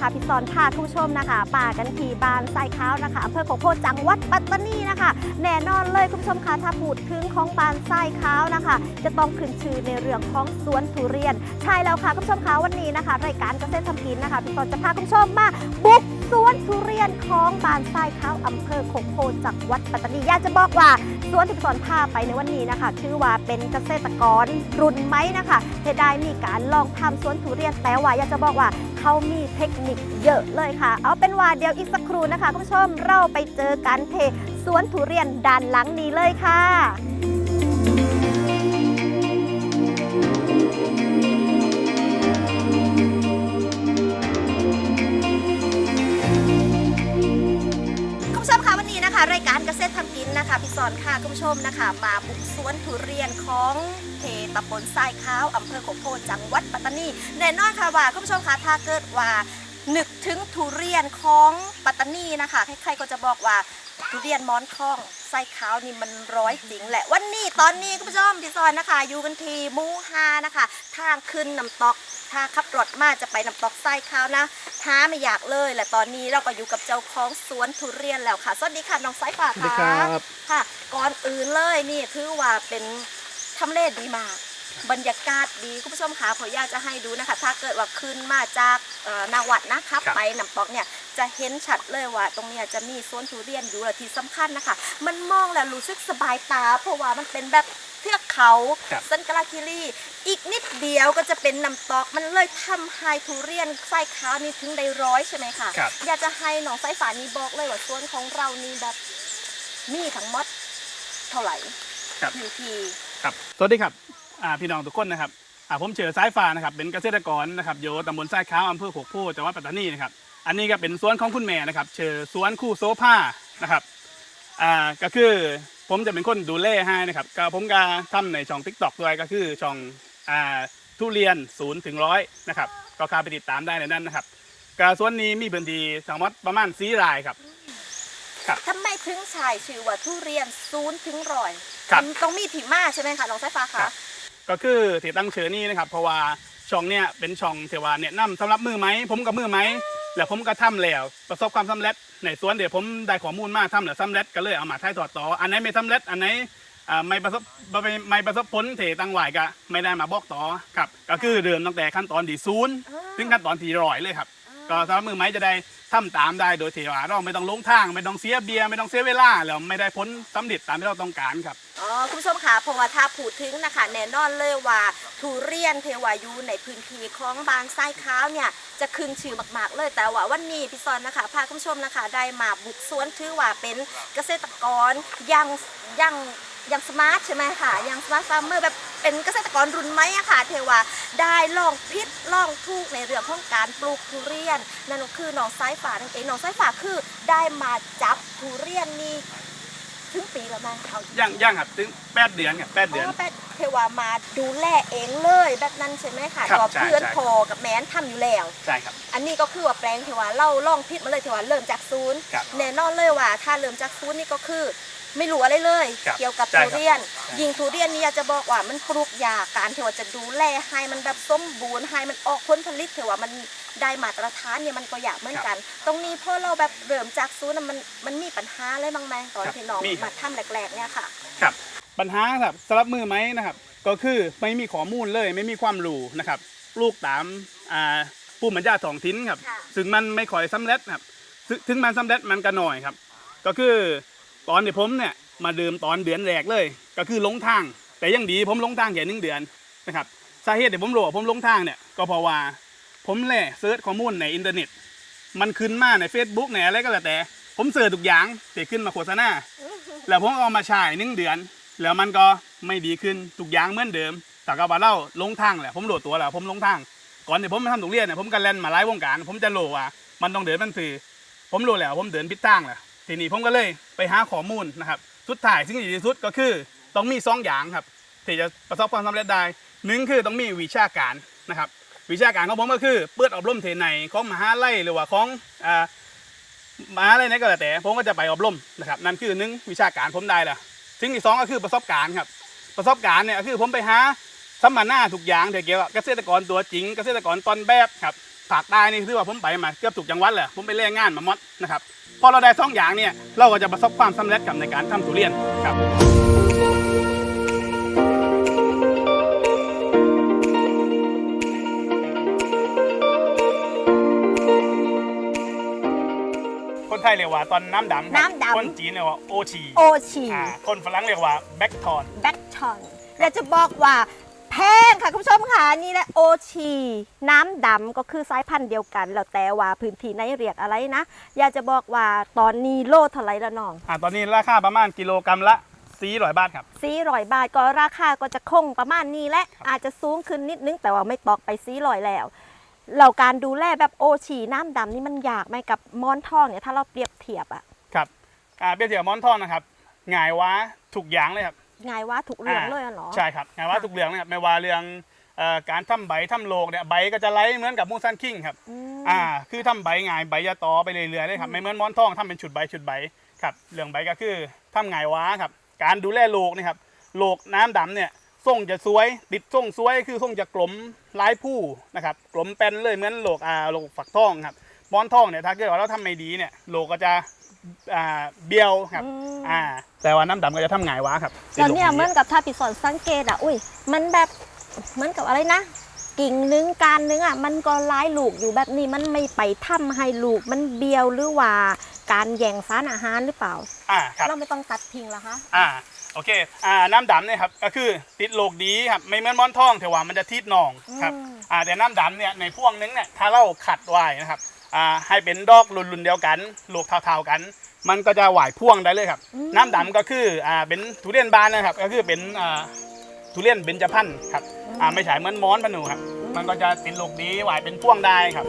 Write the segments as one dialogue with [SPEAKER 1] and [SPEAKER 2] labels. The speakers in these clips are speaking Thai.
[SPEAKER 1] นะคะพี่สอนพาคุณผู้ชมนะคะป่ากันทีบานไซข้าวนะคะอำเภอโขงโพธิ์จังหวัดปัตตานีนะคะแน่นอนเลยคุณผู้ชมคะถ้าพูดถึงของบานไซข้าวนะคะ จะต้องขึ้นชื่อในเรื่องของสวนทุเรียน ใช่แล้วค่ะคุณผู้ชมคะวันนี้นะคะรายการเกษตรทำกินนะคะพี่สอนจะพาคุณผู้ชมมาบุกสวนทุเรียนของบานไซข้าวอำเภอโขงโพธิ์จังหวัดปัตตานีอยากจะบอกว่าสวนที่พี่สอนพาไปในวันนี้นะคะ ชื่อว่าเป็นเกษตรกรรุ่นไหมนะคะเหตุได้มีการลองทำสวนทุเรียนแต่ว่าอยากจะบอกว่า เขามีเทคนิคเยอะเลยค่ะ เอาเป็นว่าเดี๋ยวอีกสักครู่นะคะคุณผู้ชมเราไปเจอกันเทสวนทุเรียนด้านหลังนี้เลยค่ะคุณผู้ชมคะวันนี้นะคะรายการเกษตรทำกินนะคะพี่สอนค่ะคุณผู้ชมนะคะ มาบุกสวนทุเรียนของ เพตำบลทรายขาวอำเภอโขงโพธิ์จังหวัดปัตตานีแน่นอนค่ะว่าคุณผู้ชมคะถ้าเกิดว่านึกถึงทุเรียนของปัตตานีนะคะใครๆก็จะบอกว่าทุเรียนหมอนทองไส้ขาวนี่มันร้อยจริงแหละ วันนี้ตอนนี้คุณผู้ชมพี่ซอนนะคะ อยู่กันที่หมูฮานะคะ ทางขึ้นน้ำตกถ้าขับรถมาจะไปน้ำตกไส้ขาวนะท้าไม่อยากเลยและตอนนี้เราก็อยู่กับเจ้าของสวนทุเรียนแล้วค่ะ สวัสดีค่ะน้องสายฟ้า
[SPEAKER 2] สวัสดี
[SPEAKER 1] ค่ะ
[SPEAKER 2] ครับ
[SPEAKER 1] ค่ะก่อนอื่นเลยนี่ถือว่าเป็น ทำเลดีมากบรรยากาศดีคุณผู้ชมค่ะผมอยากจะให้ดูนะคะ ถ้าเกิดว่าขึ้นมาจากเอ่อนาวัดนะครับ
[SPEAKER 2] ครับ
[SPEAKER 1] ไปน้ำตกเนี่ยจะเห็นชัดเลยว่า ตรงเนี้ยจะมีสวนทุเรียนอยู่และที่สำคัญนะคะ มันมองแล้วรู้สึกสบายตา เพราะว่ามันเป็นแบบเทือกเขา
[SPEAKER 2] ครับ
[SPEAKER 1] สันกลาคิรีอีกนิดเดียวก็จะเป็นน้ำตกมันเลยทำให้ทุเรียนไส้ขาวนี่ถึงได้ร้อยใช่ไหมคะ
[SPEAKER 2] ครับ
[SPEAKER 1] อยากจะให้น้องไส้ฝานี้บอกเลยว่าสวนของเรานี่แบบมีทั้งหมดเท่าไหร่
[SPEAKER 2] ครับ
[SPEAKER 1] พื้นที่
[SPEAKER 2] ครับสวัสดีครับอ่าพี่น้องทุกคนนะครับอ่าผมเจอสายฟ้านะครับเป็นเกษตรกรนะครับอยู่ตำบลทรายขาวอำเภอโขกโพธิ์จังหวัดปัตตานีนะครับอันนี้ก็เป็นสวนของคุณแม่นะครับเจอสวนคู่โซฟานะครับอ่าก็คือผมจะเป็นคนดูแลให้นะครับก็ผมก็ทำในช่องทิกตอกด้วยก็คือช่องอ่าทุเรียนศูนย์ถึงร้อยนะครับก็เข้าไปติดตามได้ในนั้นนะครับก็สวนนี้มีพื้นที่ทั้งหมดประมาณสีรายครับ
[SPEAKER 1] ทำไมถึงชายชื่อว่าทุเรียนศูนย์ถึงร้อย
[SPEAKER 2] ครับ
[SPEAKER 1] มันต้องมีที่มาใช่ไหมคะน้องสายฟ้า
[SPEAKER 2] ครั
[SPEAKER 1] คะ
[SPEAKER 2] บ ก็คือที่ตั้งชื่อนี้นะครับ เพราะว่าช่องเนี่ยเป็นช่องเทวาแนะนำสำหรับมือไหมผมกับมือไหมแล้วผมก็ทำแล้วประสบความสำเร็จในสวนเดี๋ยวผมได้ข้อมูลมาทำแล้วสำเร็จก็เลยเอามาถ่ายทอดต่อ อันไหนไม่สำเร็จอันไหนอ่าไม่ประสบไม่ไม่ประสบผลเทตั้งไหวก็ไม่ได้มาบอกต่อครับก็คือเริ่มตั้งแต่ขั้นตอนที่ศูนย์ถึงขั้นตอนที่ร้อยเลยครับ ก็สำหรับมือไหมจะได้ทำตามได้โดยเที่ว่าเราไม่ต้องลงทางไม่ต้องเสียเบียร์ไม่ต้องเสียเวลาแล้วไม่ได้ผลสำเร็จตามที่เราต้องการครับ
[SPEAKER 1] อ๋อคุณผู้ชมค่ะเพราะว่าถ้าพูดถึงนะคะแน่นอนเลยว่าทุเรียนเทวายูในพื้นที่ของบางไส้ขาวเนี่ยจะขึ้นชื่อมากๆ เลยแต่ว่าวันนี้พี่ซอนนะคะพาคุณผู้ชมนะคะได้มาบุกสวนถือว่าเป็นเกษตรกรยังยัง ยังสมาร์ทใช่ไหมคะยังสมาร์ทฟาร์มเมอร์แบบเป็นเกษตรกรรุ่นไหมอะค่ะเทวาได้ลองพิษลองทุกในเรื่องของการปลูกทุเรียน นั่นก็คือน้องไส้ฝานั่นเองน้องไส้ฝาคือได้มาจับทุเรียนนี่ถึงปีแล้วไหมเอา
[SPEAKER 2] ย่างย่างครับถึงแปดเดือนครับแปดเดือน
[SPEAKER 1] อ๋อแปดเทวามาดูแลเองเลยแบบนั้นใช่ไหมคะ
[SPEAKER 2] ครับ
[SPEAKER 1] ก็
[SPEAKER 2] ใช่
[SPEAKER 1] เพื่อน
[SPEAKER 2] ใช่
[SPEAKER 1] พอกับแมนทำอยู่แล้ว
[SPEAKER 2] ใช่ครับ
[SPEAKER 1] อันนี้ก็คือว่าแปลงเทวาเล่าล่องพิษมาเลยเทวาเริ่มจากศูนย์
[SPEAKER 2] ครับ
[SPEAKER 1] แน่นอนเลยว่า ถ้าเริ่มจากศูนย์นี่ก็คือ ไม่รู้อะไรเลย
[SPEAKER 2] ครับ
[SPEAKER 1] เกี่ยวกับ
[SPEAKER 2] ใช่
[SPEAKER 1] ทุ
[SPEAKER 2] ครับ
[SPEAKER 1] เรียน
[SPEAKER 2] ใช่
[SPEAKER 1] ยิงทุเรียนนี่อยากจะบอกว่ามันปลูกยากการเทวาจะดูแลให้มันแบบสมบูรณ์ให้มันออกผลผลิตเทวามันได้มาตรฐานเนี่ยมันก็อยากเหมือนกัน ตรงนี้พอเราแบบเริ่มจากศูนย์น่ะมันมันมีปัญหาอะไรบ้างไหมตอน
[SPEAKER 2] ครับ
[SPEAKER 1] ที่น้อง
[SPEAKER 2] มีครับ
[SPEAKER 1] มาทำแรกๆเนี่ยค่ะ
[SPEAKER 2] ครับปัญหาครับสำหรับมือไหมนะครับ ก็คือไม่มีข้อมูลเลยไม่มีความรู้นะครับปลูกตามอ่าผู้บัญชาท้องถิ่นครับ
[SPEAKER 1] ค่ะ
[SPEAKER 2] ซึ่งมันไม่ค่อยสำเร็จครับถึงถึงมันสำเร็จมันก็น้อยครับ ก็คือ ตอนที่ผมเนี่ยมาเดิมตอนเดือนแรกเลย ก็คือลงทาง แต่ยังดีผมลงทางแค่หนึ่งเดือนนะครับสาเหตุที่ผมรู้ว่าผมลงทางเนี่ยก็เพราะว่าผมแหล่เซิร์ชข้อมูลในอินเทอร์เน็ต มันขึ้นมาใน Facebook ในอะไรก็แล้วแต่ ผมเสิร์ชทุกอย่างที่ขึ้นมาโฆษณาแล้วผมเอามาใช้หนึ่งเดือน แล้วมันก็ไม่ดีขึ้นทุกอย่างเหมือนเดิมแต่ก็ว่าเล่าลงทางแหละผมโหลดตัวแล้วผมลงทาง ก่อนที่ผมมาทำโรงเรียนเนี่ยผมก็เล่นมาหลายวงการ ผมจะโหลว่ามันต้องเดินมันคือผมรู้แล้วผมเดินผิดทางแหละ ทีนี้ผมก็เลยไปหาข้อมูลนะครับสุดท้ายสิ่งที่ดีที่สุดก็คือต้องมีสองอย่างครับที่จะประสบความสำเร็จได้หนึ่งคือต้องมีวิชาการนะครับ วิชาการของผมก็คือเปิดอบรมเทในของมหาลัยหรือว่าของอ่ามหาลัยไหนก็แล้วแต่ผมก็จะไปอบรมนะครับนั่นคือหนึ่งวิชาการผมได้ละสิ่งที่สองก็คือประสบการณ์ครับประสบการณ์เนี่ยคือผมไปหาสัมมนาทุกอย่างเกี่ยวกับเกษตรกรตัวจริงเกษตรกรตอนแบบครับภาคใต้นี่คือว่าผมไปมาเกือบทุกจังหวัดเลยผมไปเล่นงานมามดนะครับ พอเราได้สองอย่างเนี่ยเราก็จะประสบความสำเร็จกับในการทำทุเรียนครับคนไทยเรียกว่าตอนน้ำดำครับ
[SPEAKER 1] น้ำดำ
[SPEAKER 2] คนจีนเรียกว่าโอชี
[SPEAKER 1] โอชี
[SPEAKER 2] อ่าคนฝรั่งเรียกว่าแบ็กทอน
[SPEAKER 1] แบ็กชอนและจะบอกว่า แพงค่ะคุณผู้ชมค่ะนี่แหละโอชี น้ำดำก็คือสายพันธุ์เดียวกัน แล้วแต่ว่าพื้นที่ไหนเรียกอะไรนะ อยากจะบอกว่าตอนนี้โลเท่าไหรละน้อง
[SPEAKER 2] อ่าตอนนี้ราคาประมาณกิโลกรัมละ400บาทครับ
[SPEAKER 1] สี่ร้อยบาทก็ราคาก็จะคงประมาณนี้แหละอาจจะสูงขึ้นนิดนึงแต่ว่าไม่ตอกไปสี่ร้อยแล้วเราการดูแลแบบโอชีน้ำดำนี่มันยากไหมกับมอนทองเนี่ยถ้าเราเปรียบเทียบอะ
[SPEAKER 2] ครับอ่าเปรียบเทียบมอนทองนะครับง่ายว่าทุกอย่างเลยครับ
[SPEAKER 1] ง่ายว่าถูกเรื่องเลยอะเหรอ
[SPEAKER 2] ใช่ครับง่ายว่าทุกเรื่องนะครับไม่ว่าเรื่องเอ่อการทำใบทำโลกเนี่ยใบก็จะไล่เหมือนกับมูซันคิงครับ
[SPEAKER 1] อืม
[SPEAKER 2] อ่าคือทำใบง่ายใบจะต่อไปเรื่อยๆเลยครับไม่เหมือนมอนทองทำเป็นชุดใบชุดใบครับเรื่องใบก็คือทำง่ายว่าครับ การดูแลโลกนี่ครับโลกน้ำดำเนี่ยทรงจะสวย ติดทรงสวยคือทรงจะกลมลายผู้นะครับกลมเป็นเลยเหมือนโลกอ่าโลกฝักทองครับมอนทองเนี่ยถ้าเกิดว่าเราทำไม่ดีเนี่ยโลกก็จะ อ่าเบี้ยวครับ
[SPEAKER 1] อืม
[SPEAKER 2] อ่า แต่ว่าน้ำดำก็จะทำง่ายว้าครับ
[SPEAKER 1] แล้วเนี่ย
[SPEAKER 2] ติดลม
[SPEAKER 1] เหมือนกับถ้าพี่สอนสังเกตอะ อุ้ย มันแบบเหมือนกับอะไรนะ กิ่งนึงการนึงอะ มันก็ร้ายลูกอยู่แบบนี้ มันไม่ไปทำให้ลูก มันเบียวหรือว่าการแย่งสารอาหารหรือเปล่า
[SPEAKER 2] อ่าครับ
[SPEAKER 1] เราไม่ต้องตัดทิ้งเหรอคะ
[SPEAKER 2] อ่าโอเคอ่าน้ำดำเนี่ยครับก็คือติดโลกดีครับไม่เหมือนมอนทองแต่ว่ามันจะทิดหนองครับ
[SPEAKER 1] อืม
[SPEAKER 2] อ่าแต่น้ำดำเนี่ยในพ่วงนึงเนี่ยถ้าเราขัดไว้นะครับ อ่าให้เป็นดอกรุ่นๆเดียวกันลูกเท่าๆกัน มันก็จะหวายพ่วงได้เลยครับ น้ำดำก็คืออ่าเป็นทุเรียนบานนะครับ ก็คือเป็นอ่าทุเรียนเบญจพรรณครับอ่าไม่ใช่เหมือนม้อนพะหนูครับ มันก็จะติดโลกดีหวายเป็นพ่วงได้ครับ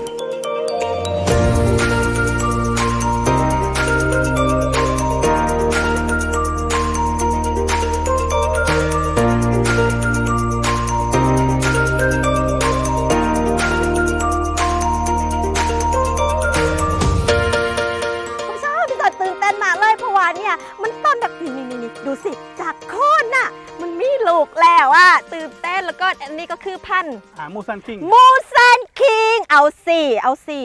[SPEAKER 1] พันธุ์
[SPEAKER 2] อ่ามูซันคิง
[SPEAKER 1] มูซันคิง เอาสิเอาสิ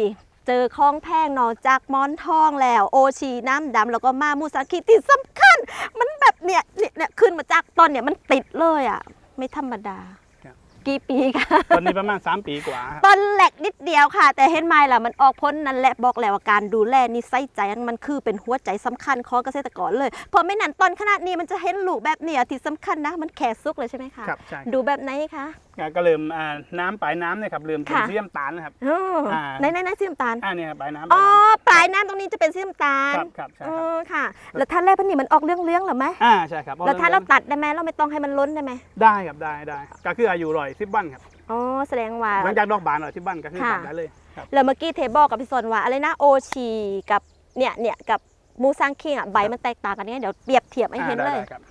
[SPEAKER 1] เจอของแพงนอกจากมอนทองแล้ว โอชีน้ำดำแล้วก็มามูซันคิงที่สำคัญ มันแบบเนี่ยเนี่ยเนี่ยขึ้นมาจากต้นเนี่ยมันติดเลยอะ ไม่ธรรมดา
[SPEAKER 2] ครับ
[SPEAKER 1] กี่ปีคะ
[SPEAKER 2] ตอนนี้ประมาณ 3 ปีกว่าครับ
[SPEAKER 1] ต้นแหลกนิดเดียวค่ะ แต่เห็นไหมล่ะมันออกพ้นนั่นแหละบอกแล้วว่าการดูแลนี่ใส่ใจมันคือเป็นหัวใจสำคัญของเกษตรกรเลยเพราะไม่นั้นต้นขนาดนี้มันจะเห็นลูกแบบเนี้ยที่สำคัญนะ มันแค่ซุกเลยใช่ไหมคะ
[SPEAKER 2] ครับใช่
[SPEAKER 1] ดูแบบไหนคะ
[SPEAKER 2] ก็เริ่มอ่าน้ำปลายน้ำเนี่ยครับเริ่มเป็น
[SPEAKER 1] ค่ะ
[SPEAKER 2] สีน้ำตาลนะครับ
[SPEAKER 1] อ๋อ
[SPEAKER 2] อ่า
[SPEAKER 1] ในในในสีน้ำตาล
[SPEAKER 2] อ่าเนี่ยปลายน้ำ
[SPEAKER 1] อ๋อปลายน้ำตรงนี้จะเป็นสีน้ำตาล
[SPEAKER 2] ครับครับใช่
[SPEAKER 1] เอ
[SPEAKER 2] ครับ
[SPEAKER 1] อค่ะ แล้วท่านแรกพันนี่มันออกเรื่องเรื่องๆเหรอไหม
[SPEAKER 2] อ่าใช่ครับ
[SPEAKER 1] แล้วถ้าเราตัดได้ไหมเราไม่ต้องให้มันล้นได้ไหม
[SPEAKER 2] ได้ครับได้ได้ก็คืออายุร้อยสิบวันครับ
[SPEAKER 1] อ๋อแสดงว่า
[SPEAKER 2] หลังจากดอกบานร้อยสิบวันก็คือ
[SPEAKER 1] ค่ะ
[SPEAKER 2] ตัดได้เลยครับ
[SPEAKER 1] แล้วเมื่อกี้เทบอกกับพี่สนว่าอะไรนะโอชีกับเนี่ยเนี่ยกับมูซังคิงอะใบมันแตกต่างกันยังไงเดี๋ยวเปรียบเทียบให้เห็น
[SPEAKER 2] อ่า
[SPEAKER 1] เล
[SPEAKER 2] ได้
[SPEAKER 1] ย
[SPEAKER 2] ได้ครับ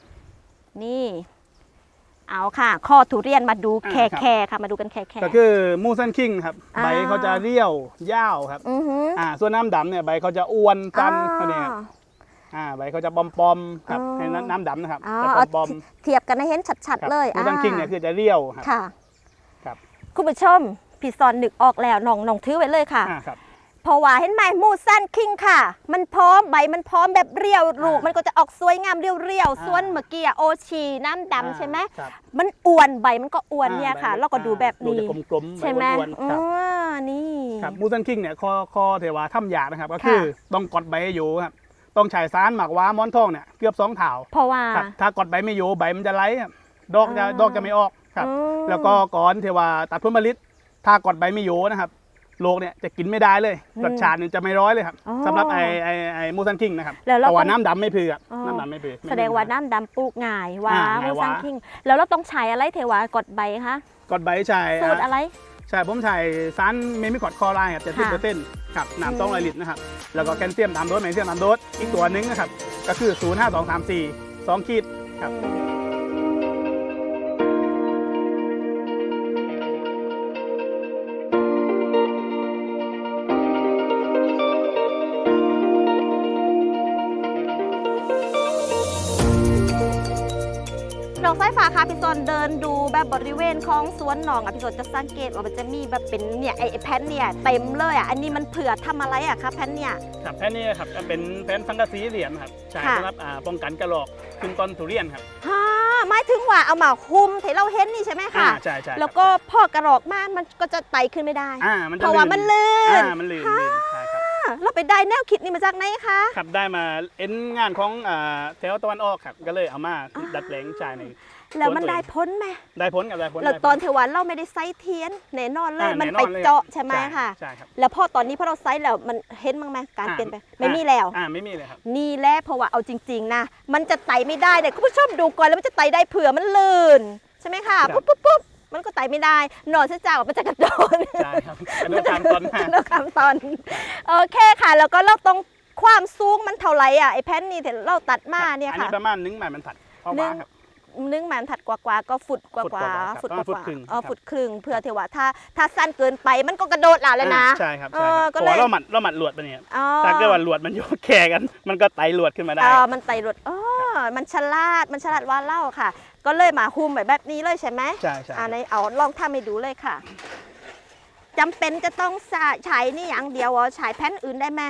[SPEAKER 1] นี่ เอาค่ะ ข้อทุเรียนมาดู
[SPEAKER 2] อ่า
[SPEAKER 1] แค่
[SPEAKER 2] ครับ
[SPEAKER 1] แค่ค่ะ มาดูกันแค่แค่
[SPEAKER 2] ก็คือมูซันคิงครับ
[SPEAKER 1] อ่า
[SPEAKER 2] ใบเขาจะเรียวยาวครับ
[SPEAKER 1] อือหือ
[SPEAKER 2] อ่า ส่วนน้ำดำเนี่ยใบเขาจะอ้วนตัน
[SPEAKER 1] อ่า
[SPEAKER 2] เขาเนี่ยครับอ่าใบเขาจะปอมปอมๆครับ
[SPEAKER 1] อ๋อ
[SPEAKER 2] ให้น้ำน้ำดำนะครับ
[SPEAKER 1] อ๋อ
[SPEAKER 2] จะป
[SPEAKER 1] เอา
[SPEAKER 2] อมปอม
[SPEAKER 1] เทียบกันให้เห็นชัด
[SPEAKER 2] ครับ
[SPEAKER 1] ๆเลย
[SPEAKER 2] มูซันคิงเนี่ยคือจะเรียวครับ
[SPEAKER 1] ค่ะ
[SPEAKER 2] ครับ
[SPEAKER 1] คุณผู้ชมพี่สอนนึกออกแล้วน้องน้องถือไว้เลยค่ะ
[SPEAKER 2] อ่าครับ
[SPEAKER 1] เพราะว่าเห็นไหมมูซันคิงค่ะ มันพร้อมใบมันพร้อมแบบเรียวลูก
[SPEAKER 2] อ่ามั
[SPEAKER 1] มันก็จะออกสวยงามเรียว
[SPEAKER 2] อ่า
[SPEAKER 1] ๆส่วนเมื่อกี้อะโอชีน้ำดำใช่ไหม
[SPEAKER 2] ครับ
[SPEAKER 1] มันอ้วนใบมันก็อ้วนเนี่ยค่ะ
[SPEAKER 2] อ่า
[SPEAKER 1] แล้วก็ดูแบบ
[SPEAKER 2] ลู
[SPEAKER 1] นี้
[SPEAKER 2] จะกลมๆ
[SPEAKER 1] ใช่ไหม
[SPEAKER 2] ใบอ้วนๆ
[SPEAKER 1] อ๋
[SPEAKER 2] ครับ
[SPEAKER 1] อนี่
[SPEAKER 2] ครับมูซันคิงเนี่ยคอคอเทวาถ้ำยากนะครับ ก็คือ
[SPEAKER 1] ค่ะ
[SPEAKER 2] ต้องกดใบให้อยู่ครับ ต้องใช้สารหมักว้าหมอนทองเนี่ยเกือบสองเท่า
[SPEAKER 1] เพราะว่า
[SPEAKER 2] ครับถ้ากดใบไม่อยู่ใบมันจะไหลครับดอกจะ
[SPEAKER 1] อ่า
[SPEAKER 2] ดอกจะไม่ออกครับ
[SPEAKER 1] อืม
[SPEAKER 2] แล้วก็ก่อนที่ว่าตัดผลผลิตถ้ากดใบไม่อยู่นะครับ โลกเนี่ยจะกินไม่ได้เลย
[SPEAKER 1] อืม
[SPEAKER 2] รสชาติเนี่ยจะไม่ร้อยเลยครับ
[SPEAKER 1] อ๋อ
[SPEAKER 2] สำหรับไอไอไอมูซันคิงนะครับ
[SPEAKER 1] แล้วเรา
[SPEAKER 2] แต่ว่า
[SPEAKER 1] ต้อง
[SPEAKER 2] น้ำดำไม่พือครับ
[SPEAKER 1] อ๋อ
[SPEAKER 2] น้ำดำไม่พือ
[SPEAKER 1] แสดงว่าน้ำดำปลูกง่ายว่า
[SPEAKER 2] อ่าง่าย
[SPEAKER 1] มูซัง
[SPEAKER 2] ว้า
[SPEAKER 1] คิง แล้วเราต้องใช้อะไรเทวากดใบคะ
[SPEAKER 2] กดใบใช่
[SPEAKER 1] สูตรอะไร
[SPEAKER 2] ใช่ผมใช้สารเมมิคอดคอไลน์ครับจะที่เปอร์เซ็นต์ครับ
[SPEAKER 1] อืม
[SPEAKER 2] น้ำต้องร้อยลิตรนะครับแล้วก็แคลเซียมตามโดสแมกนีเซียมตามโดสอีกตัวหนึงนะครับก็คือ 0 5 2 3 4 2ขีดครับ
[SPEAKER 1] น้อง สายฟ้าค่ะพี่ซอนเดินดูแบบบริเวณของสวนหนองอะพี่ซอนจะสังเกตว่ามันจะมีแบบเป็นเนี่ยไอ้ไอ้แผ่นเนี่ยเต็มเลยอะอันนี้มันเผื่อทำอะไรอะคะแผ่นเนี่ย
[SPEAKER 2] ครับแผ่นนี้ครับจะเป็นแผ่นสังกะสีเหลี่ยมครับใช่
[SPEAKER 1] ค่ะ
[SPEAKER 2] สำหรับอ่าป้องกันกระรอกขึ้นต้นทุเรียนครับ
[SPEAKER 1] ฮ่าหมายถึงว่าเอามาหุ้มที่เราเห็นนี่ใช่ไหม
[SPEAKER 2] อ่า
[SPEAKER 1] คะ
[SPEAKER 2] ใช่ใช่ครับ
[SPEAKER 1] แล้วก็พ่อกระรอกมากมันก็จะไต่ขึ้นไม่ได้
[SPEAKER 2] อ่ามันจะ
[SPEAKER 1] เพราะว่ามันลื่น
[SPEAKER 2] อ่ามันลื่น
[SPEAKER 1] เราไปได้แนวคิดนี่มาจากไหนคะ
[SPEAKER 2] ครับได้มาเอ็นงานของอ่าแถวตะวันออกครับก็เลยเอามา
[SPEAKER 1] อ่า
[SPEAKER 2] ดัดแปลงใช่ใน
[SPEAKER 1] แล้วมันได้พ้นไหม
[SPEAKER 2] ได้ผลกับได้ผล
[SPEAKER 1] แล้ว
[SPEAKER 2] ได้ผล
[SPEAKER 1] ตอนเทวันเราไม่ได้ไซส์เทียนแน่นอนเลย
[SPEAKER 2] อ่า
[SPEAKER 1] มัน
[SPEAKER 2] แน่น
[SPEAKER 1] ไป
[SPEAKER 2] อนเลย
[SPEAKER 1] เจาะใช่ไหมค่ะ
[SPEAKER 2] ใช่ครับ
[SPEAKER 1] แล้วพอตอนนี้พอเราไซส์แล้วมันเห็นบ้างไหมการ
[SPEAKER 2] อ่า
[SPEAKER 1] เปลี่ยนไปลง
[SPEAKER 2] อ่า
[SPEAKER 1] ไม่มีแล้ว
[SPEAKER 2] อ่าไม่มีเลยครับ
[SPEAKER 1] นี่แหละเพราะว่าเอาจริง ๆ นะ มันจะไต่ไม่ได้เนี่ยคุณผู้ชมดูก่อนแล้วมันจะไต่ได้เผื่อมันลื่น ใช่ไหมคะ
[SPEAKER 2] ครับ
[SPEAKER 1] ปุ๊บปุ๊บปุ๊บ มันก็ไต่ไม่ได้หนอนเสียจากมันจะกระโดด
[SPEAKER 2] ใช่ครับอันนี้ตามตอนมา
[SPEAKER 1] แล้วคำตอนโอเคค่ะ แล้วก็เราต้องความสูงมันเท่าไหร่อะไอ้แผ่นนี้ที่เราตัดมาเนี่ย
[SPEAKER 2] อัน
[SPEAKER 1] ค่ะ
[SPEAKER 2] นี้ประมาณหนึ่งหมายมันถัดเพราะ
[SPEAKER 1] หนึ่
[SPEAKER 2] ว่างครับ
[SPEAKER 1] นึ่งมันถัดกว่าๆก็ฟุตก
[SPEAKER 2] ฟุตก
[SPEAKER 1] ว่า
[SPEAKER 2] ว่าๆ
[SPEAKER 1] ๆฟุต
[SPEAKER 2] ครับ
[SPEAKER 1] ก
[SPEAKER 2] ประมาณฟุต
[SPEAKER 1] ว่า
[SPEAKER 2] ครึ่ง
[SPEAKER 1] ๆเออ
[SPEAKER 2] ครับ
[SPEAKER 1] ฟุตครึ่งเพื่อที่ว่าถ้าถ้าสั้นเกินไปมันก็กระโดดหล่ะแล้วนะ
[SPEAKER 2] อ่าใช่ครับ
[SPEAKER 1] เอ
[SPEAKER 2] ใช่
[SPEAKER 1] อ
[SPEAKER 2] ครับ
[SPEAKER 1] ก็
[SPEAKER 2] เพ
[SPEAKER 1] เลย
[SPEAKER 2] ราะว่าเราหมัดเราหมัดหลวดไปเนี่ย
[SPEAKER 1] อ๋อ
[SPEAKER 2] ถ้าเกิดว่าหลวดมันอยู่แข่กัน มันก็ไตหลวดขึ้นมาได้
[SPEAKER 1] เออมันไต่รถอ๋อมันฉลาดมันฉลาดว่าเล่าค่ะ ก็เลยมาหุ้มแบบแบบนี้เลยใช่ไหม
[SPEAKER 2] ใช่ใช่
[SPEAKER 1] อ่าในเอาลองทำให้ดูเลยค่ะจำเป็นจะต้องใช้นี่อย่างเดียวเหรอใช้แผ่นอื่นได้ไหม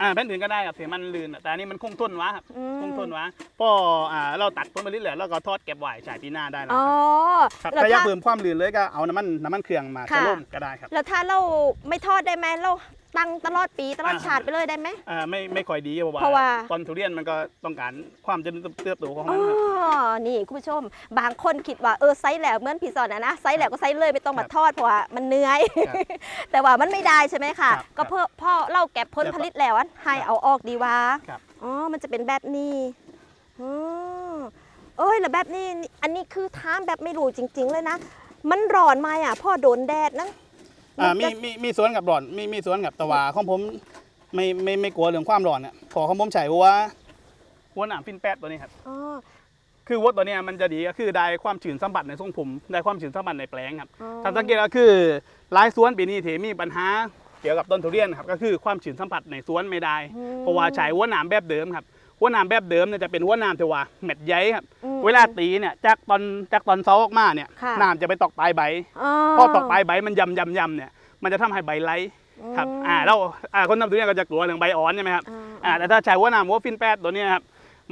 [SPEAKER 2] อ่าแผ่นอื่นก็ได้ครับเสียมันลื่นอะแต่อันนี้มันคงทนวะครับ
[SPEAKER 1] อืม
[SPEAKER 2] คงทนวะพออ่าเราตัดผลผลิตแล้วเราก็ทอดเก็บไว้ฉายปีหน้าได้แล้ว
[SPEAKER 1] อ๋อ
[SPEAKER 2] ครับ
[SPEAKER 1] แล้ว
[SPEAKER 2] ถ้าอยาก
[SPEAKER 1] ถ้า
[SPEAKER 2] เพิ่มความลื่นเลยก็เอาน้ำมันน้ำมันเครื่องมา
[SPEAKER 1] ค่ะ
[SPEAKER 2] จะล่มก็ได้ครับ
[SPEAKER 1] แล้วถ้าเราไม่ทอดได้ไหมเรา ตั้งตลอดปีตลอด
[SPEAKER 2] อ่า
[SPEAKER 1] ชาติไปเลยได้ไหม
[SPEAKER 2] อ่าไม่ไม่ค่อยดีเพราะว่า
[SPEAKER 1] เพราะว่า
[SPEAKER 2] ตอนทุเรียนมันก็ต้องการความเจริญเติบโตของ
[SPEAKER 1] อ๋
[SPEAKER 2] มันครับ
[SPEAKER 1] อนี่คุณผู้ชม บางคนคิดว่าเออไซส์แล้วเหมือนผีสอนนะนะไซส์แล้วก็ไซส์เลยไม่ต้องมา
[SPEAKER 2] ครับ
[SPEAKER 1] ทอดเพราะว่ามันเหนื่อย
[SPEAKER 2] ครับ
[SPEAKER 1] แต่ว่ามันไม่ได้ใช่ไหมคะ
[SPEAKER 2] ครับ
[SPEAKER 1] ก็เพื่อพ่อเล่าแก็บผลผลิตแล้วอะให้
[SPEAKER 2] ครับ
[SPEAKER 1] เอาออกดีวะ
[SPEAKER 2] ครับ
[SPEAKER 1] อ๋อมันจะเป็นแบบนี้อ๋อเอ้ยแล้วแบบนี้นี่อันนี้คือทามแบบไม่รู้จริง ๆ เลยนะ มันร้อนไหมอะพ่อโดนแดดนะ
[SPEAKER 2] อ่ามี
[SPEAKER 1] จะ
[SPEAKER 2] มีมีสวนกับร้อน มีมีสวนกับแตะวาของผมไม่ไม่ไม่กลัวเรื่องความร้อนเนี่ยพอของผมใช้เพราะว่าหัวหนามฟินแปดตัวนี้ครับ
[SPEAKER 1] อ๋อ
[SPEAKER 2] คือวัวตัวเนี้ยมันจะดีก็คือได้ความชื้นสัมผัสในทรงผมได้ความชื้นสัมผัสในแปลงครับ
[SPEAKER 1] อ๋อ
[SPEAKER 2] ถ้าสังเกตก็คือหลายสวนปีนี้ที่มีปัญหาเกี่ยวกับต้นทุเรียนครับก็คือความชื้นสัมผัสในสวนไม่ได้
[SPEAKER 1] อืม
[SPEAKER 2] เพราะว่าใช้หัวหนามแบบเดิมครับ หัวหนามแบบเดิมเนี่ยจะเป็นหัวหนามที่ว่าเม็ดใยครับ
[SPEAKER 1] อืม
[SPEAKER 2] เวลาตีเนี่ยจากตอนจากตอนเซาออกมาเนี่ย
[SPEAKER 1] ค่ะ
[SPEAKER 2] น้ำจะไปตกปลายใบ
[SPEAKER 1] อ๋อ
[SPEAKER 2] พอตกปลายใบมันยำยำยำเนี่ยมันจะทำให้ใบไหลครับ
[SPEAKER 1] อืม
[SPEAKER 2] อ่าแล้วอ่าคนทำทุเรียนก็จะกลัวเรื่องใบอ่อนใช่ไหมครับ
[SPEAKER 1] อ่า
[SPEAKER 2] อ่าแต่ถ้าใช้หัวหนามหัวฟินแปดตัวเนี้ยครับ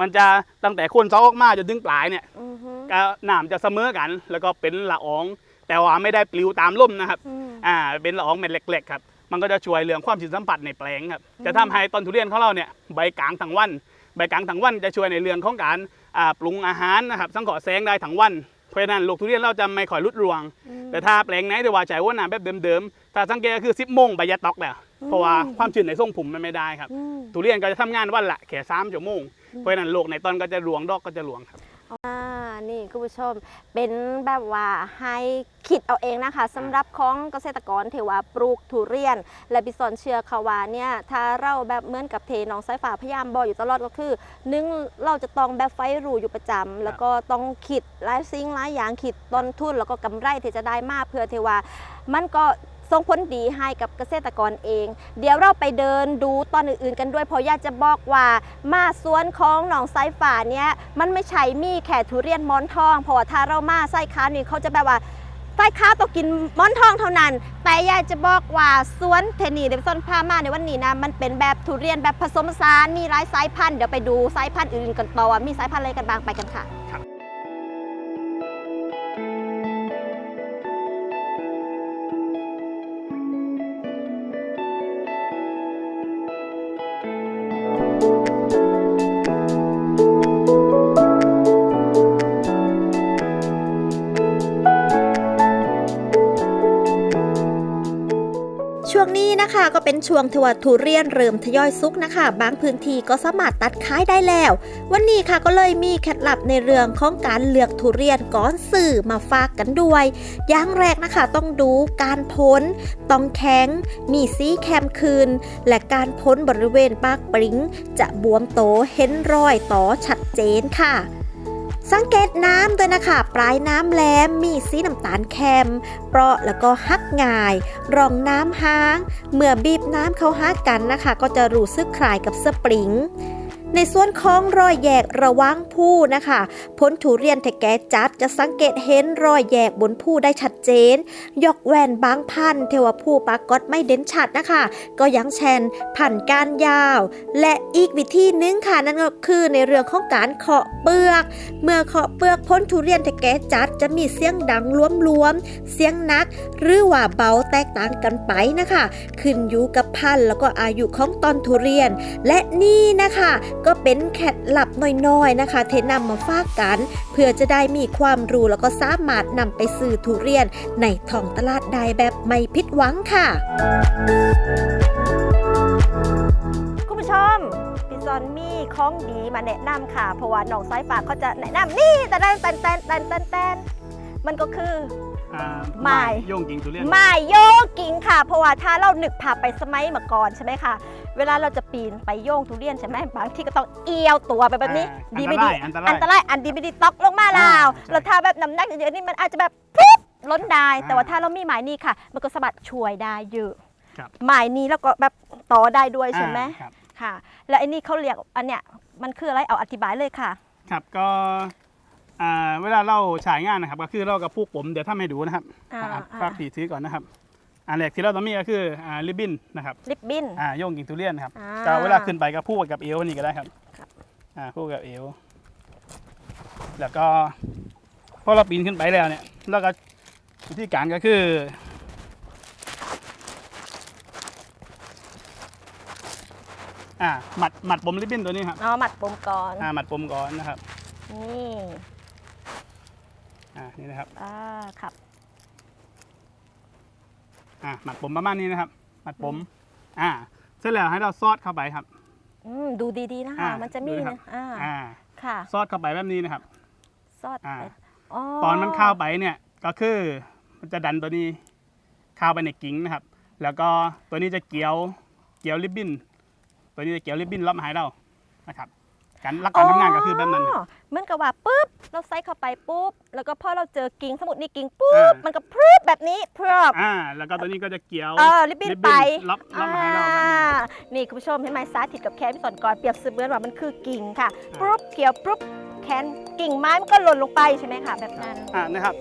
[SPEAKER 2] มันจะตั้งแต่โคนเซาออกมาจนถึงปลายเนี่ย
[SPEAKER 1] อือฮึ
[SPEAKER 2] ก็น้ำจะเสมอกัน แล้วก็เป็นละออง แต่ว่าไม่ได้ปลิวตามลมนะครับ
[SPEAKER 1] อืม
[SPEAKER 2] อ่าเป็นละอองเม็ดเล็กๆครับมันก็จะช่วยเรื่องความชื้นสัมผัสในแปลงครับจะทำให้ต้นทุเรียนของเราเนี่ยใบกลางทั้งวัน ใบกลางทั้งวันจะช่วยในเรื่องของการอ่าปรุงอาหารนะครับสังเคราะห์แสงได้ทั้งวันเพราะฉะนั้นลูกทุเรียนเราจะไม่ค่อยรุดรวง แต่ถ้าแปลงไหนแต่ว่าใช้หัวหน้ำแบบเดิมๆถ้าสังเกตก็คือ10โมงใบยะตอกแล้วเพราะว่าความชื้นในทรงผมมันไม่ได้ครับ
[SPEAKER 1] อืม
[SPEAKER 2] ทุเรียนก็จะทำงานวันละแค่สามชั่วโมงเพราะฉะนั้นโลกในต้นก็จะรวงดอกก็จะรวงครับ
[SPEAKER 1] อ่านี่คุณผู้ชมเป็นแบบว่าให้คิดเอาเองนะคะสำหรับของเกษตรกรที่ว่าปลูกทุเรียน และบิสอนเชื่อเขาว่าเนี่ยถ้าเราแบบเหมือนกับเทน้องสายฟ้าพยายามบอกอยู่ตลอดก็คือหนึ่งเราจะต้องแบบไฟรูอยู่ประจำแล้วก็ต้องคิดหลายสิ่งหลายอย่างคิดต้นทุนแล้วก็กำไรที่จะได้มากเพื่อที่ว่ามันก็ ส่งผลดีให้กับเกษตรกรเอง เดี๋ยวเราไปเดินดูตอนอื่นๆกันด้วยเพราะอยากจะบอกว่ามาสวนของหนองไซฝาเนี่ยมันไม่ใช่มีแค่ทุเรียนมอนทองเพราะว่าถ้าเรามาไส้ค้านี่เขาจะแบบว่าไส้ค้าต้องกินมอนทองเท่านั้น แต่อยากจะบอกว่าสวนเทนีเดวิสันพามาในวันนี้นะมันเป็นแบบทุเรียนแบบผสมผสานมีหลายสายพันธุ์เดี๋ยวไปดูสายพันธุ์อื่นกันต่อว่ามีสายพันธุ์อะไรกันบ้างไปกันค่ะ เป็นช่วงทว่าทุเรียนเริ่มทยอยสุกนะคะ บางพื้นที่ก็สามารถตัดขายได้แล้ว วันนี้ค่ะก็เลยมีเคล็ดลับในเรื่องของการเลือกทุเรียนก้อนสื่อมาฝากกันด้วยอย่างแรกนะคะต้องดูการพ้น ต้องแข็ง มีสีแคมคืน และการพ้นบริเวณปากปริ้ง จะบวมโตเห็นรอยต่อชัดเจนค่ะ สังเกตน้ำด้วยนะคะ ปลายน้ำแหลมมีสีน้ำตาลแคมเปราะแล้วก็ฮักง่าย รองน้ำห้าง เมื่อบีบน้ำเข้าหากันนะคะ ก็จะรู้สึกคล้ายกับสปริง ในส่วนของรอยแยกระหว่างผู้นะคะพ้นทุเรียนแทแกจัดจะสังเกตเห็นรอยแยกบนผู้ได้ชัดเจน ยกแวนบางพันเทวผู้ปรากฏไม่เด่นชัดนะคะ ก็ยังแชนผ่านการยาว และอีกวิธีหนึงค่ะนั่นก็คือในเรื่องของการเคาะเปลือก เมื่อเคาะเปลือกพ้นทุเรียนแทแกจัดจะมีเสียงดังล้วมๆเสียงนัก หรือว่าเบาแตกต่างกันไปนะคะ ขึ้นอยู่กับพันแล้วก็อายุของต้นทุเรียน และนี่นะคะก็เป็นแคดลับน้อยๆนะคะ เทนำมาฝากกัน เพื่อจะได้มีความรู้แล้วก็สามารถนำไปซื้อทุเรียนในท้องตลาดได้แบบไม่ผิดหวังค่ะ คุณผู้ชมพี่ซอนมีของดีมาแนะนำค่ะ เพราะว่าน้องสายฟ้าเขาจะแนะนำนี่แต่แตนแตนแตนแตนแตนแตนมันก็คือ
[SPEAKER 2] อ่า
[SPEAKER 1] ไม่
[SPEAKER 2] โย่งกิงทุเรียน
[SPEAKER 1] ไม้โยกกิ่งค่ะ เพราะว่าถ้าเรานึกภาพไปสมัยเมื่อก่อนใช่ไหมคะเวลาเราจะปีนไปโยงทุเรียนใช่ไหมบางทีก็ต้องเอียวตัวไปแบบนี้
[SPEAKER 2] อ่า
[SPEAKER 1] ดีไม่ดี
[SPEAKER 2] อันตราย
[SPEAKER 1] อันตรายอันดีไม่ดีตกลงมาแล้ว
[SPEAKER 2] อ่าใช่
[SPEAKER 1] แล้วถ้าแบบน้ำหนักเยอะๆนี่มันอาจจะแบบปุ๊บล้นได้
[SPEAKER 2] อ่า
[SPEAKER 1] แต่ว่าถ้าเรามีหมายนี้ค่ะ มันก็สะบัดช่วยได้เยอะ
[SPEAKER 2] ครับ
[SPEAKER 1] หมายนี้แล้วก็แบบต่อได้ด้วยใช่ไหม
[SPEAKER 2] อ่าครับ
[SPEAKER 1] ค่ะ แล้วไอ้นี่เขาเรียกอันเนี้ยมันคืออะไรเอาอธิบายเลยค่ะ
[SPEAKER 2] ครับก็ อ่าเวลาเราฉายงานนะครับ ก็คือเรากับผูกผมเดี๋ยวถ้าไม่ดูนะครับ
[SPEAKER 1] อ่า
[SPEAKER 2] อ่า
[SPEAKER 1] อ่า
[SPEAKER 2] ฝากผีซื้อก่อนนะครับอันแรกที่เราต้องมีก็คืออ่าริบบิ้นนะครับ
[SPEAKER 1] ลิปบิ้น
[SPEAKER 2] อ่าโย่งกิงทุเรียนครับ
[SPEAKER 1] อ่า
[SPEAKER 2] ก็เวลาขึ้นไปก็ผูกกับเอวนี่ก็ได้ครับ
[SPEAKER 1] ครับ
[SPEAKER 2] อ่าผูกกับเอว แล้วก็พอเราปีนขึ้นไปแล้วเนี่ยเราก็วิธีการก็คือ อ่าหมัดหมัดปมริบบิ้นตัวนี้ครับ
[SPEAKER 1] เอาหมัดปมก่อน
[SPEAKER 2] อ่าหมัดปมก่อนนะครับ
[SPEAKER 1] นี่
[SPEAKER 2] อ่านี่นะครับ
[SPEAKER 1] อ่าครับ
[SPEAKER 2] อ่าหมัดปมประมาณนี้นะครับ หมัดปมอ่าเสร็จแล้วให้เราซอสเข้าไปครับ
[SPEAKER 1] อืมดูดีๆนะคะ
[SPEAKER 2] อ่า
[SPEAKER 1] มันจะมี
[SPEAKER 2] ดูนะครับ
[SPEAKER 1] นะอ่า
[SPEAKER 2] อ่า
[SPEAKER 1] ค่ะ
[SPEAKER 2] ซอสเข้าไปแบบนี้นะครับ
[SPEAKER 1] ซอส
[SPEAKER 2] อ่า
[SPEAKER 1] ไป
[SPEAKER 2] ตอนมันเข้าไปเนี่ยก็คือมันจะดันตัวนี้เข้าไปในกิ้งนะครับ แล้วก็ตัวนี้จะเกี่ยวเกี่ยวริบบิ้นตัวนี้จะเกี่ยวริบบิ้นรอบหายเรานะครับ การรักการทำงานก็คือแบบนั้นครับ
[SPEAKER 1] เหมือนกับว่าปุ๊บเราใส่เข้าไปปุ๊บแล้วก็พอเราเจอกิ่งสมุดนี่กิ่งปุ๊บ
[SPEAKER 2] อ่ามั
[SPEAKER 1] มันก็พรึบแบบนี้พรึบ
[SPEAKER 2] อ่า แล้วก็ตัวนี้ก็จะเกี่ยว
[SPEAKER 1] เออริบบิ้นไป
[SPEAKER 2] รับรับหายเราแบบนี้
[SPEAKER 1] อ่านี่คุณผู้ชมเห็นไหมสาธิตกับแคนพี่สอนก่อนเปรียบเสมือนว่ามันคือกิ่งค่ะ
[SPEAKER 2] อ่า
[SPEAKER 1] ปุ๊บเกี่ยวปุ๊บแคนกิ่งไม้มันก็หล่นลงไปใช่ไหมคะแบบนั้น
[SPEAKER 2] อ่านะครับ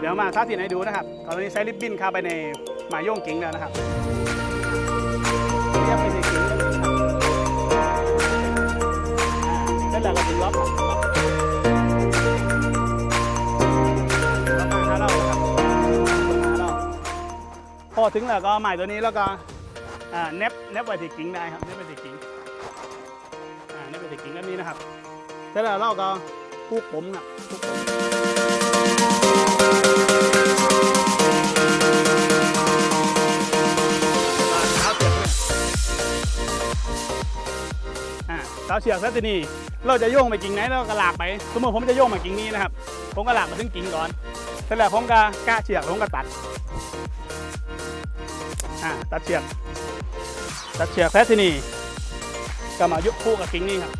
[SPEAKER 2] เดี๋ยวมาสาธิตให้ดูนะครับตอนนี้ใช้ริบบิ้นเข้าไปในหมายโย่งกิ้งแล้วนะครับเรียบไปใน พอถึงแล้วก็หมายตัวนี้แล้วก็เน็บเน็บไว้ที่กิ้งได้ครับเน็บไว้ที่กิ้งเน็บไว้ที่กิ้งแบบนี้นะครับเสร็จแล้วเราก็ผูกผมครับผูกผมาเสาเชือกแล้วทีนี้เราจะโยงไปกิ่งไหนเราก็ลากไป สมมติผมจะโยงมากิ่งนี้นะครับ ผมก็ลากมาถึงกิ่งก่อนเสร็จแล้วผมก็กล้าเชือกผมก็ตัดอ่าตัดเชือกตัดเชือกแล้ทีนี้ก็มายุบคู่กับกิ่งนี้ครับ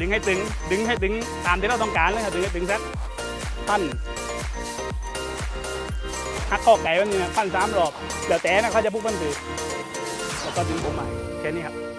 [SPEAKER 2] ดึงให้ตึงดึงให้ตึงตามที่เราต้องการเลยครับดึงให้ตึงแซะพันหักข้อไก่วันนี้นะพันสามรอบเดี๋ยวแต่นะเขาจะพูดพันถือแล้วก็ดึงผมใหม่แค่นี้ครับ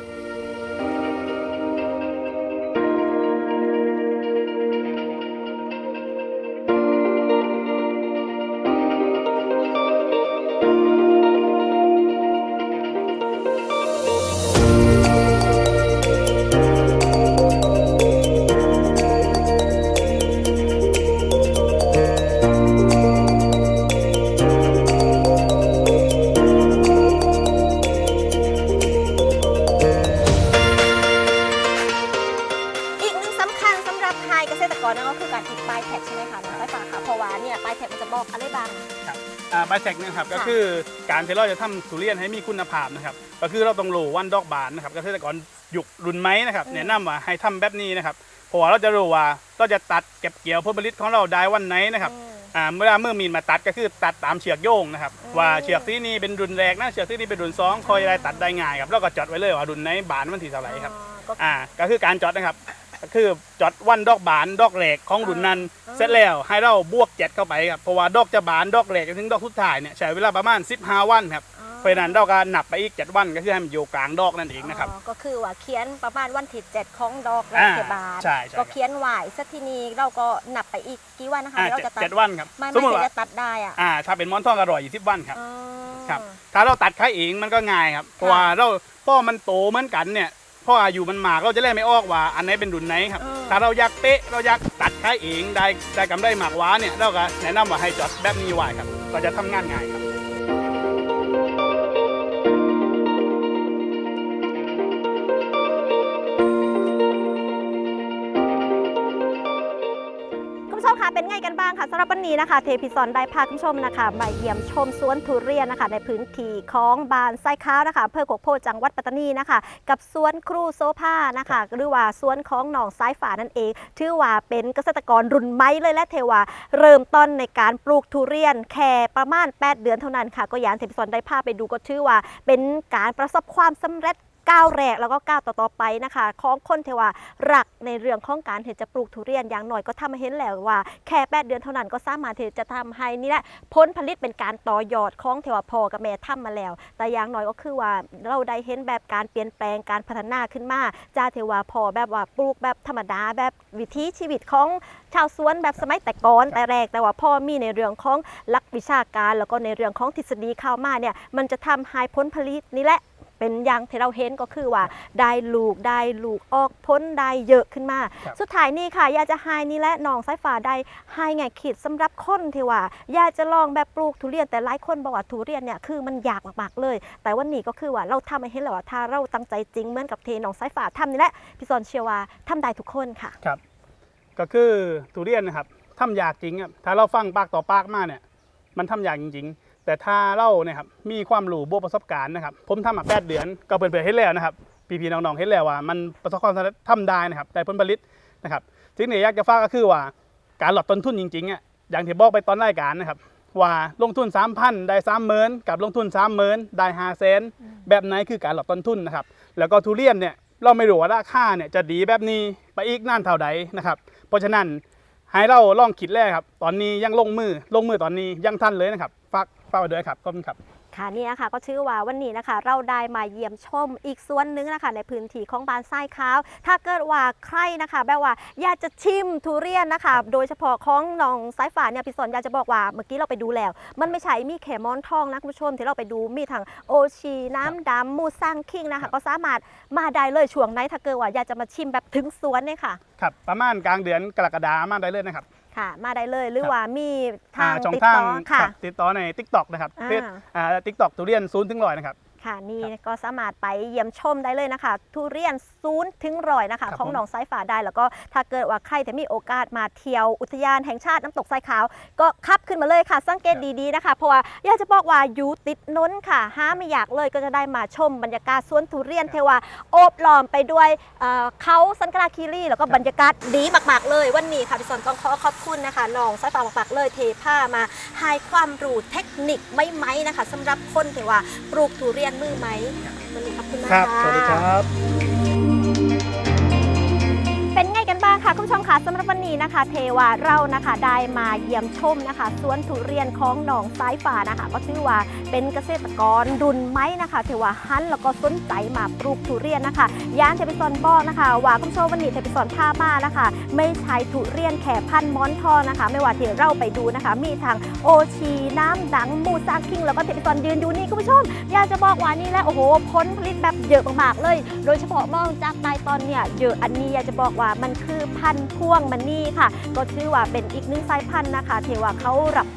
[SPEAKER 1] ก็คือการที่เราจะ
[SPEAKER 2] ทำทุเรียนให้มีคุณภาพนะครับ ก็คือเราต้องรู้วันดอกบานนะครับเกษตรกรยุครุ่นไม้นะครับ
[SPEAKER 1] อืม
[SPEAKER 2] แนะนำว่าให้ทำแบบนี้นะครับเพราะว่าเราจะรู้ว่าเราจะตัดเก็บเกี่ยวผลผลิตของเราได้วันไหนนะครับ
[SPEAKER 1] อืม
[SPEAKER 2] อ่าเมื่อเมื่อมีนมาตัดก็คือตัดตามเชือกโยงนะครับ
[SPEAKER 1] อืม
[SPEAKER 2] ว่าเชือกที่นี่เป็นรุ่นแรกนะเชือกที่นี่เป็นรุ่นสองคอยได้ตัดได้ง่ายครับแล้วก็จดไว้เลยว่ารุ่นไหนบานวันที่เท่าไหร่ครับ
[SPEAKER 1] ก็
[SPEAKER 2] อ่าก็คือการจดนะครับก็ คือจดวันดอกบานดอกแรกของรุ่นนั้น
[SPEAKER 1] อ่า
[SPEAKER 2] เสร็จแล้วให้เราบวกเจ็ดเข้าไปครับเพราะว่าดอกจะบานดอกแรกจนถึงดอกสุดท้ายเนี่ยใช้เวลาประมาณ 15 วันครับเพราะฉะนั้นเราก็นับไปอีก7วันก็คือให้มันอยู่กลางดอกนั่นเองนะครับ
[SPEAKER 1] อ๋อก็คือว่าเขียนประมาณวันที่เจ็ดของดอกและ
[SPEAKER 2] อ่า
[SPEAKER 1] เทบาล
[SPEAKER 2] ใช่ใช่
[SPEAKER 1] ก็เขียนไหวสักทีนี้เราก็นับไปอีกกี่วันนะคะ
[SPEAKER 2] อ่า
[SPEAKER 1] ที่เรา
[SPEAKER 2] เจ็ด
[SPEAKER 1] จะตัด
[SPEAKER 2] เจ็ดวันครับ
[SPEAKER 1] ไม่
[SPEAKER 2] สมม
[SPEAKER 1] ไม่
[SPEAKER 2] ติว่า
[SPEAKER 1] จะตัดได้อะ
[SPEAKER 2] อ่าถ้าเป็นหมอนทองอร่อยอยู่ที่วันครับ
[SPEAKER 1] อ๋อ
[SPEAKER 2] ครับถ้าเราตัดค่ายเองมันก็ง่ายครับเพราะว่าเราพ่อมันโตเหมือนกันเนี่ย พ่ออายุมันมากเราจะเล่ไม่ออกว่า อันไหนเป็นดุนไหนครับ
[SPEAKER 1] อืม
[SPEAKER 2] ถ้าเราอยากเป๊ะเราอยากตัดค่ายเองได้ได้กำไรมากหว้าเนี่ยเราก็แนะนำว่าให้จอดแบบนี้ไว้ครับ ก็จะทำงานง่ายครับ
[SPEAKER 1] คะสำหรับวันนี้นะคะ เทพิซอนได้พาคุณผู้ชมนะคะมาเยี่ยมชมสวนทุเรียนนะคะ ในพื้นที่ของบานไซค้าวนะคะอำเภอโกกโพจังหวัดปัตตานีนะคะ กับสวนครูโซภานะคะ หรือว่าสวนของหนองสายฝานั่นเองถือว่าเป็นเกษตรกรรุ่นใหม่เลยและเทวาเริ่มต้นในการปลูกทุเรียนแค่ประมาณ 8 เดือนเท่านั้นค่ะ ก็อยางเทพิซอนได้พาไปดูก็ชื่อว่า เป็นการประสบความสำเร็จ ก้าวแรกแล้วก็ก้าวต่อๆไปนะคะ ของคนเทว่ารักในเรื่องของการที่จะปลูกทุเรียนอย่างหน่อยก็ทำให้เห็นแล้วว่า แค่8เดือนเท่านั้นก็สามารถที่จะทำให้นี่แหละผลผลิตเป็นการต่อยอดของเทวาพอกับแม่ทำมาแล้ว แต่อย่างหน้อยก็คือว่าเราได้เห็นแบบการเปลี่ยนแปลงการพัฒนาขึ้นมาจากเทวาพอแบบว่าปลูกแบบธรรมดาแบบวิถีชีวิตของชาวสวนแบบสมัยแต่ก่อนแต่แรกแต่ว่าพ่อมีในเรื่องของหลักวิชาการ แล้วก็ในเรื่องของทฤษฎีเข้ามาเนี่ยมันจะทำให้ผลผลิตนี่แหละ เป็นอย่างที่เราเห็นก็คือว่าได้ลูกได้ลูกออกพ้นได้เยอะขึ้นมา
[SPEAKER 2] ครับ
[SPEAKER 1] สุดท้ายนี่ค่ะ อยากจะให้นี่และน้องสายฟ้าได้ให้ไงคิดสำหรับคนที่ว่า อยากจะลองแบบปลูกทุเรียนแต่หลายคนบอกว่าทุเรียนเนี่ยคือมันยากมากๆเลย แต่วันนี้ก็คือว่าเราทำให้เห็นแล้วว่าถ้าเราตั้งใจจริงเหมือนกับเทน้องสายฟ้าทำนี่แหละพี่ซอนเชื่อว่าทำได้ทุกคนค่ะ
[SPEAKER 2] ครับ ก็คือทุเรียนนะครับทำยากจริงครับถ้าเราฟังปากต่อปากมาเนี่ย มันทำยากจริงๆ แต่ถ้าเราเนี่ยครับมีความรู้บวกประสบการณ์นะครับผมทำมาแปดเดือนก็เปิดๆให้แล้วนะครับพี่ๆน้องๆเห็นแล้วว่า มันประสบความสำเร็จทำได้นะครับได้ผลผลิตนะครับสิ่งที่อยากจะฝากก็คือว่าการหลดต้นทุนจริงๆอะอย่างที่บอกไปตอนรายการนะครับว่าลงทุน 3,000 ได้3 0 0 0 0กับลงทุน 30,000ได้5 0 0 0 0แบบไหนคือการหลดต้นทุนนะครับ แล้วก็ทุเรียนเนี่ยเราไม่รู้ว่าราคาเนี่ยจะดีแบบนี้ไปอีกนานเท่าใดนะครับ เพราะฉะนั้นให้เราลองคิดแรกครับ ตอนนี้ยังลงมือลงมือตอนนี้ยังทันเลยนะครับ ฝากฝากไว้ด้วยครับขอบคุณครับ
[SPEAKER 1] ค่ะนี่นะคะก็ชื่อว่าวันนี้นะคะ เราได้มาเยี่ยมชมอีกส่วนหนึงนะคะ ในพื้นที่ของบานทรายขาว ถ้าเกิดว่าใครนะคะ แบบว่าอยากจะชิมทุเรียนนะคะ โดยเฉพาะของน้องสายฝาเนี่ยพี่สนอยากจะบอกว่าเมื่อกี้เราไปดูแล้ว มันไม่ใช่มีแค่มอนทองนะคุณผู้ชมที่เราไปดูมีทั้งโอชีน้ำดำมูซังคิงนะ
[SPEAKER 2] ครั
[SPEAKER 1] คะ
[SPEAKER 2] บ
[SPEAKER 1] ก็สามารถมาได้เลยช่วงไหนถ้าเกิดว่าอยากจะมาชิมแบบถึงสวนเนี่ยค่ะ
[SPEAKER 2] ครับประมาณกลางเดือนกรกฎามาได้เลยนะครับ
[SPEAKER 1] ค่ะ มาได้เลยหรือ
[SPEAKER 2] ครับ
[SPEAKER 1] ว่ามีทาง
[SPEAKER 2] อ่ช่อง
[SPEAKER 1] ติด
[SPEAKER 2] ทาง
[SPEAKER 1] ต่อค่ะ
[SPEAKER 2] ครับติดต่อใน t ิ k t o k นะครับ
[SPEAKER 1] อ่า
[SPEAKER 2] เฟซอ่าทิกตอกทุเรียนศูนย์ถึงร้อยนะครับ
[SPEAKER 1] ค่ะนี่
[SPEAKER 2] ครับ
[SPEAKER 1] ก็สามารถไปเยี่ยมชมได้เลยนะคะ ทุเรียนศูนย์ถึงร้อยนะคะ
[SPEAKER 2] ครับ
[SPEAKER 1] ของ
[SPEAKER 2] ผม
[SPEAKER 1] หนองสายฝาได้แล้วก็ถ้าเกิดว่าใครจะมีโอกาสมาเที่ยวอุทยานแห่งชาติน้ำตกทรายขาว ก็ขับขึ้นมาเลยค่ะ สังเกตดีๆนะคะ เพราะว่าอยากจะบอกว่าอยู่ติดนนท์ค่ะห้ามไม่อยากเลยก็จะได้มาชมบรรยากาศสวนทุเรียนเทวาโอบล้อมไปด้วยเอ่อเขาสันกราคีรีแล้วก็บรรยากาศดีมากๆ เลยวันนี้ค่ะพี่สนต้องขอขอบคุณนะคะน้องสายฝามากๆเลยเทผ้ามาให้ความรู้เทคนิคไม่ไหมๆนะคะสำหรับคนเทว่าปลูกทุเรียนมือไหมวันนี้ขอบคุณมาก
[SPEAKER 2] ครับ สวัสดีครับ
[SPEAKER 1] คะคุณผู้ชมคะสำหรับวันนี้นะคะ เทวาเรานะคะได้มาเยี่ยมชมนะคะสวนทุเรียนของหนองสายฟ้านะคะ ก็ชื่อว่าเป็นเกษตรกรรุ่นไม้นะคะ เทวาฮันแล้วก็สนใจมาปลูกทุเรียนนะคะย่านเทปิซอนบอกนะคะ ว่าคุณผู้ชมวันนี้เทปิซอนท่ามานะคะ ไม่ใช้ทุเรียนแค่พันม้อนทองนะคะ ไม่ว่าที่เราไปดูนะคะ มีทางโอชีน้ำดังมูซาคิงแล้วก็เทปิซอนยืนอยู่นี่คุณผู้ชมอยากจะบอกว่านี่แหละโอ้โหผลผลิตแบบ เยอะมากๆเลย โดยเฉพาะมองจากใต้ตอนเนี่ยเยอะอันนี้อยากจะบอกว่ามันคือพันธุ์พ่วงมันนี่ค่ะ ก็ถือว่าเป็นอีกหนึ่งสายพันธุ์นะคะที่ว่าเขารับ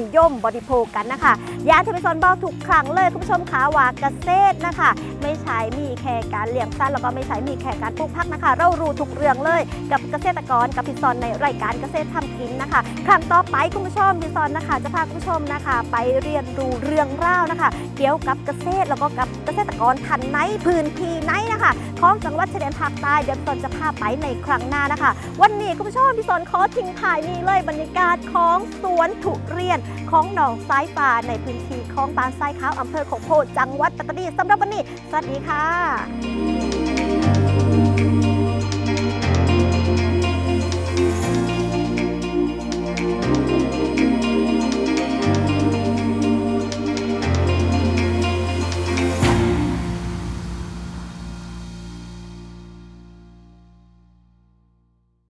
[SPEAKER 1] นิยมบริโภคกันนะคะยาที่ไปสอนบอกทุกครั้งเลยคุณผู้ชมคะว่าเกษตรนะคะ ไม่ใช่มีแค่การเลี้ยงสัตว์แล้วก็ไม่ใช่มีแค่การปลูกผักนะคะ เรารู้ทุกเรื่องเลยกับเกษตรกรกับพี่ซอนในรายการเกษตรทำกินนะคะ ครั้งต่อไปคุณผู้ชมพี่ซอนนะคะ จะพาคุณผู้ชมนะคะ ไปเรียนรู้เรื่องราวนะคะ เกี่ยวกับเกษตรแล้วก็กับ เกษตรกรทันในพื้นที่ไหนนะคะของจังหวัดชายแดนภาคใต้เดี๋ยวพี่นจะพาไปในครั้งหน้านะคะ วันนี้คุณผู้ชมพี่สอนขอทิ้งถ่ายนี่เลยบรรยากาศของสวนทุเรียนของหนองสายป่าในพื้นที่ของบานทรายขาวอำเภอของโพธิ์จังหวัดปัตตานีสำหรับวันนี้สวัสดีค่ะ